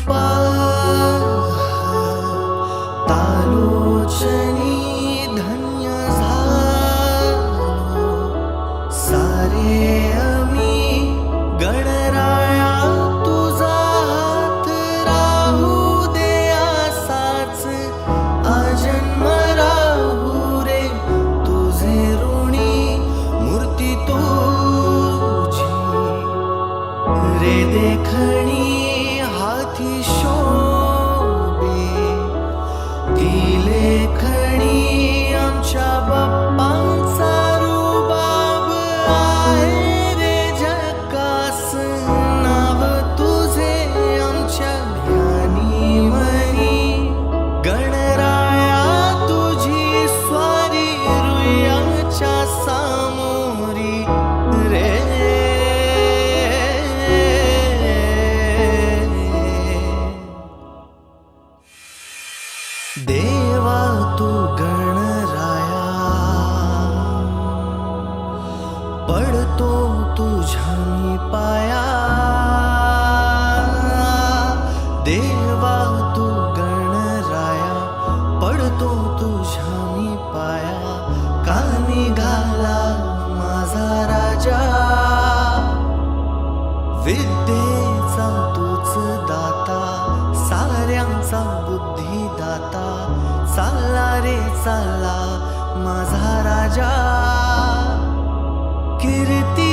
कृपा तालोचनी धन्य झालो सारे आम्ही गणराया तुझा हात राहू दे असाच आजन्म राहू रे तुझे ऋणी मूर्ती तुझी रे देखणी देवा तू गणराया. पडतो तुझ्या पाया. देवा तू गणराया. पडतो तुझ्या पाया. का निघाला माझा राजा? विद्येचा तूच दाता साऱ्यांचा आता चालला रे चालला माझा राजा. कीर्ती